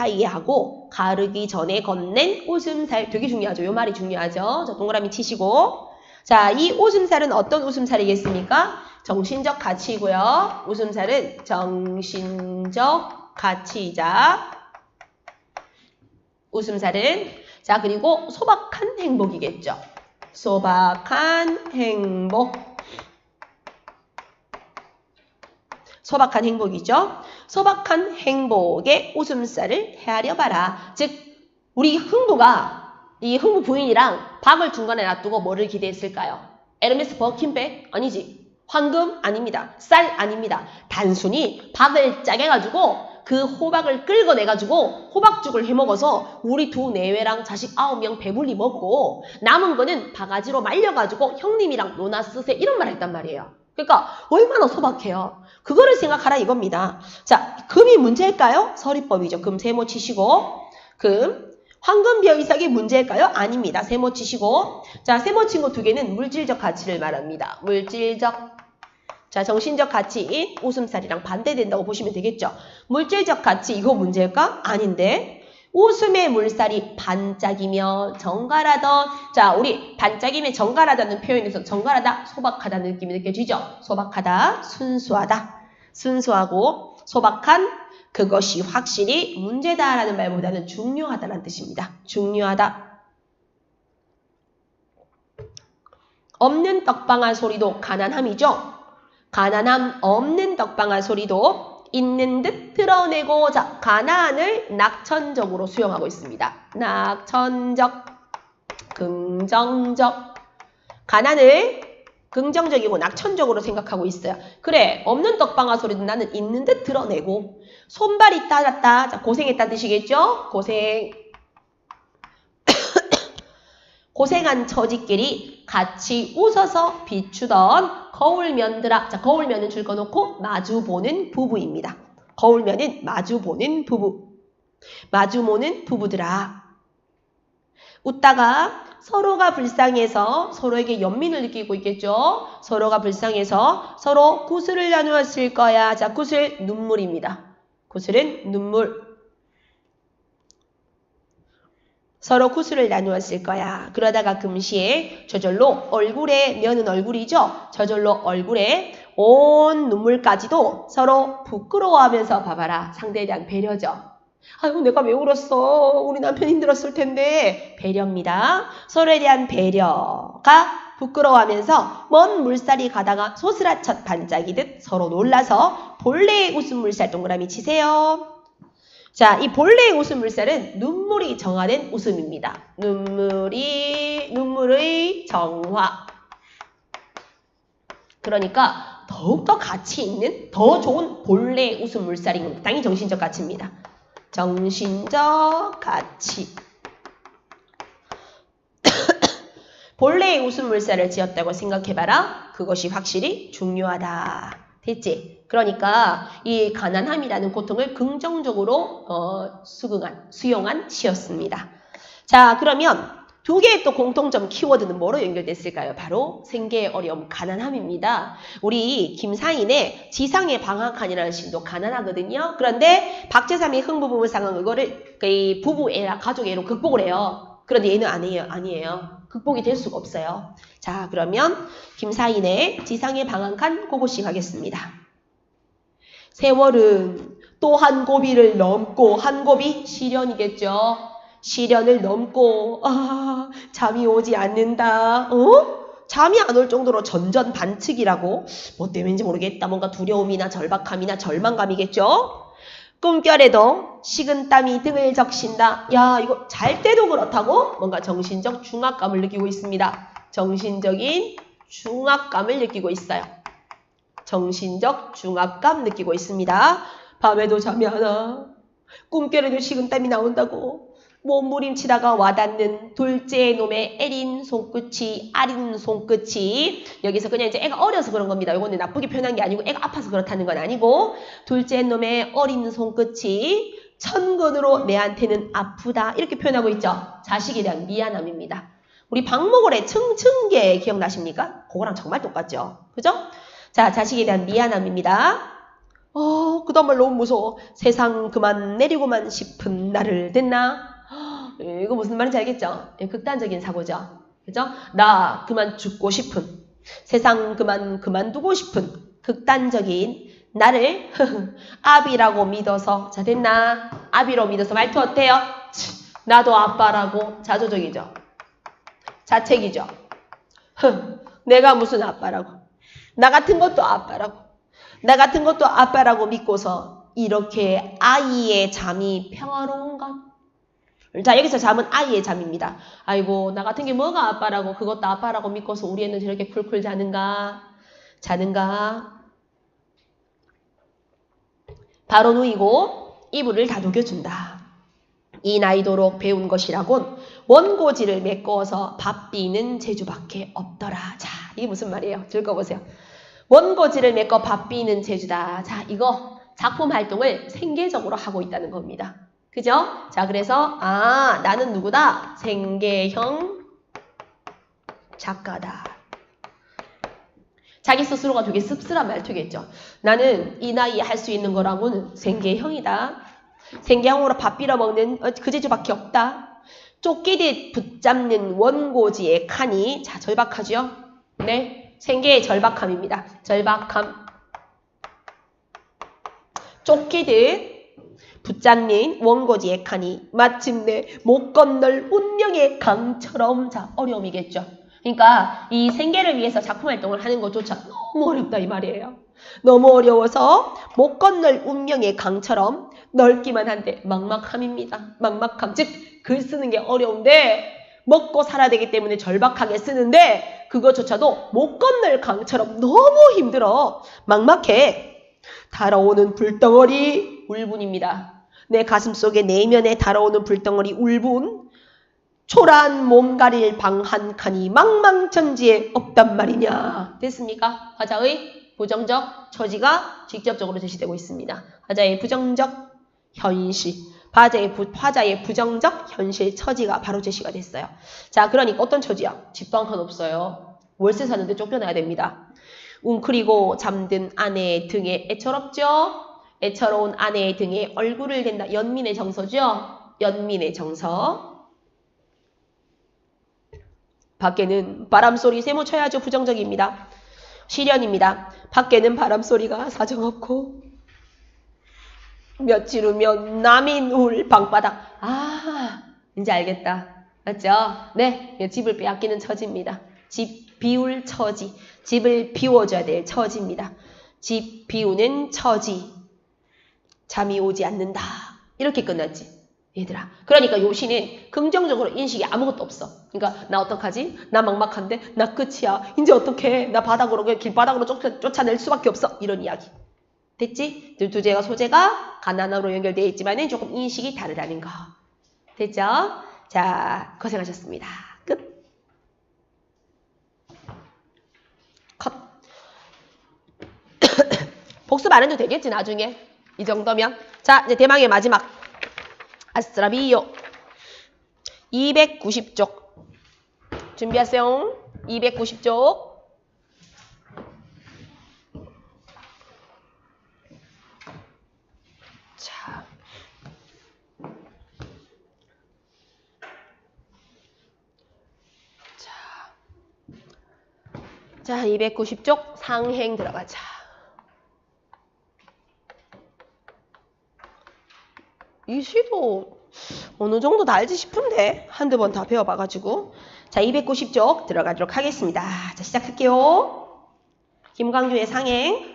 사이에 하고 가르기 전에 건넨 웃음살 되게 중요하죠. 요 말이 중요하죠. 자, 동그라미 치시고 자, 이 웃음살은 어떤 웃음살이겠습니까? 정신적 가치이고요. 웃음살은 정신적 가치이자 웃음살은 자 그리고 소박한 행복이겠죠. 소박한 행복. 소박한 행복이죠. 소박한 행복의 웃음살을 헤아려 봐라. 즉 우리 흥부가 이 흥부 부인이랑 박을 중간에 놔두고 뭐를 기대했을까요? 에르메스 버킨백? 아니지. 황금? 아닙니다. 쌀? 아닙니다. 단순히 박을 짜게 가지고 그 호박을 긁어내가지고 호박죽을 해먹어서 우리 두 내외랑 자식 아홉 명 배불리 먹고 남은 거는 바가지로 말려가지고 형님이랑 노나 쓰세 이런 말 했단 말이에요. 그러니까 얼마나 소박해요. 그거를 생각하라 이겁니다. 자, 금이 문제일까요? 서리법이죠. 금 세모 치시고 금 황금 벼이삭이 문제일까요? 아닙니다. 세모 치시고 자, 세모 친 거 두 개는 물질적 가치를 말합니다. 물질적 자, 정신적 가치인 웃음살이랑 반대된다고 보시면 되겠죠. 물질적 가치 이거 문제일까? 아닌데. 웃음의 물살이 반짝이며 정갈하던 자 우리 반짝이며 정갈하다는 표현에서 정갈하다 소박하다는 느낌이 느껴지죠. 소박하다 순수하다 순수하고 소박한 그것이 확실히 문제다라는 말보다는 중요하다라는 뜻입니다. 중요하다. 없는 떡방아 소리도 가난함이죠. 가난함 없는 떡방아 소리도 있는 듯 드러내고 자 가난을 낙천적으로 수용하고 있습니다. 낙천적 긍정적 가난을 긍정적이고 낙천적으로 생각하고 있어요. 그래 없는 떡방아 소리도 나는 있는 듯 드러내고 손발이 따랐다. 자 고생했다 뜻이겠죠? 고생 고생한 처지끼리 같이 웃어서 비추던 거울면들아. 자, 거울면은 줄 거놓고 마주보는 부부입니다. 거울면은 마주보는 부부. 마주보는 부부들아. 웃다가 서로가 불쌍해서 서로에게 연민을 느끼고 있겠죠. 서로가 불쌍해서 서로 구슬을 나누었을 거야. 자, 구슬 눈물입니다. 구슬은 눈물. 서로 구슬을 나누었을 거야. 그러다가 금시에 저절로 얼굴에 면은 얼굴이죠. 저절로 얼굴에 온 눈물까지도 서로 부끄러워하면서 봐봐라. 상대에 대한 배려죠. 아유 내가 왜 울었어. 우리 남편 힘들었을 텐데. 배려입니다. 서로에 대한 배려가 부끄러워하면서 먼 물살이 가다가 소스라첫 반짝이듯 서로 놀라서 본래의 웃음 물살 동그라미 치세요. 자, 이 본래의 웃음 물살은 눈물이 정화된 웃음입니다. 눈물이, 눈물의 정화. 그러니까 더욱더 가치 있는 더 좋은 본래의 웃음 물살인 겁니다. 당연히 정신적 가치입니다. 정신적 가치. 본래의 웃음 물살을 지었다고 생각해봐라. 그것이 확실히 중요하다. 됐지? 그러니까 이 가난함이라는 고통을 긍정적으로 어, 수긍한, 수용한 시였습니다. 자, 그러면 두 개의 또 공통점 키워드는 뭐로 연결됐을까요? 바로 생계의 어려움, 가난함입니다. 우리 김사인의 지상의 방학한이라는 시도 가난하거든요. 그런데 박재삼이 흥부부부 상황 이거를 그 부부애라 가족애로 극복을 해요. 그런데 얘는 아니에요. 아니에요. 극복이 될 수가 없어요. 자, 그러면 김사인의 지상의 방한칸 그곳이 가겠습니다. 세월은 또 한 고비를 넘고 한 고비 시련이겠죠. 시련을 넘고 아 잠이 오지 않는다. 어? 잠이 안 올 정도로 전전 반측이라고 뭐 때문인지 모르겠다. 뭔가 두려움이나 절박함이나 절망감이겠죠. 꿈결에도 식은땀이 등을 적신다. 야 이거 잘 때도 그렇다고 뭔가 정신적 중압감을 느끼고 있습니다. 정신적인 중압감을 느끼고 있어요. 정신적 중압감 느끼고 있습니다. 밤에도 잠이 안 와. 꿈결에도 식은땀이 나온다고. 몸부림치다가 와닿는 둘째 놈의 애린 손끝이 아린 손끝이 여기서 그냥 이제 애가 어려서 그런 겁니다. 이거는 나쁘게 표현한 게 아니고 애가 아파서 그렇다는 건 아니고 둘째 놈의 어린 손끝이 천근으로 내한테는 아프다 이렇게 표현하고 있죠. 자식에 대한 미안함입니다. 우리 박목월의 층층계 기억나십니까? 그거랑 정말 똑같죠. 그죠? 자, 자식에 대한 미안함입니다. 어, 그 다음 말 너무 무서워. 세상 그만 내리고만 싶은 나를 됐나? 헉, 이거 무슨 말인지 알겠죠? 예, 극단적인 사고죠. 그죠? 나 그만 죽고 싶은, 세상 그만 그만두고 싶은 극단적인 나를 아비라고 믿어서 자 됐나? 아비로 믿어서 말투 어때요? 치, 나도 아빠라고 자조적이죠. 자책이죠. 흥, 내가 무슨 아빠라고. 나 같은 것도 아빠라고. 나 같은 것도 아빠라고 믿고서 이렇게 아이의 잠이 평화로운가? 자, 여기서 잠은 아이의 잠입니다. 아이고, 나 같은 게 뭐가 아빠라고, 그것도 아빠라고 믿고서 우리 애는 저렇게 쿨쿨 자는가? 자는가? 바로 누이고 이불을 다독여준다. 이 나이도록 배운 것이라곤 원고지를 메꿔서 밥 비는 재주밖에 없더라. 자, 이게 무슨 말이에요? 읽어보세요. 원고지를 메꿔 밥 비는 재주다. 자, 이거 작품 활동을 생계적으로 하고 있다는 겁니다. 그죠? 자, 그래서 아, 나는 누구다? 생계형 작가다. 자기 스스로가 되게 씁쓸한 말투겠죠. 나는 이 나이에 할 수 있는 거라고는 생계형이다. 생계형으로 밥 빌어 먹는 어, 그 재주밖에 없다. 쫓기듯 붙잡는 원고지의 칸이 자 절박하죠. 네, 생계의 절박함입니다. 절박함. 쫓기듯 붙잡는 원고지의 칸이 마침내 못 건널 운명의 강처럼 자 어려움이겠죠. 그러니까 이 생계를 위해서 작품 활동을 하는 것조차 너무 어렵다 이 말이에요. 너무 어려워서 못 건널 운명의 강처럼 넓기만 한데 막막함입니다. 막막함. 즉, 글 쓰는 게 어려운데 먹고 살아야 되기 때문에 절박하게 쓰는데 그것조차도 못 건널 강처럼 너무 힘들어. 막막해. 달아오는 불덩어리 울분입니다. 내 가슴 속에 내면에 달아오는 불덩어리 울분. 초라한 몸 가릴 방 한 칸이 망망천지에 없단 말이냐. 됐습니까? 화자의 부정적 처지가 직접적으로 제시되고 있습니다. 화자의 부정적 현실, 화자의, 부, 화자의 부정적 현실 처지가 바로 제시가 됐어요. 자, 그러니까 어떤 처지야? 집도 한 칸 없어요. 월세 사는데 쫓겨나야 됩니다. 웅크리고 잠든 아내 등에 애처롭죠? 애처로운 아내의 등에 얼굴을 댄다. 연민의 정서죠? 연민의 정서. 밖에는 바람소리 세모 쳐야죠. 부정적입니다. 시련입니다. 밖에는 바람소리가 사정없고 며칠 후면 남이 누울 방바닥. 아, 이제 알겠다. 맞죠? 네, 집을 빼앗기는 처지입니다. 집 비울 처지. 집을 비워줘야 될 처지입니다. 집 비우는 처지. 잠이 오지 않는다. 이렇게 끝났지. 얘들아. 그러니까 요 시는 긍정적으로 인식이 아무것도 없어. 그러니까 나 어떡하지? 나 막막한데? 나 끝이야. 이제 어떡해? 나 바닥으로 길바닥으로 쫓아, 쫓아낼 수밖에 없어. 이런 이야기. 됐지? 두 제가 소재가 가난어로 연결되어 있지만 조금 인식이 다르다는 거. 됐죠? 자, 고생하셨습니다. 끝. 컷. 복습 안 해도 되겠지, 나중에. 이 정도면. 자, 이제 대망의 마지막. 아스트라비오. 290쪽. 준비하세요. 290쪽. 자. 자. 자, 290쪽 상행 들어가자. 이 시도 어느 정도 다 알지 싶은데 한두 번 다 배워봐가지고 자 290쪽 들어가도록 하겠습니다. 자 시작할게요. 김광규의 상행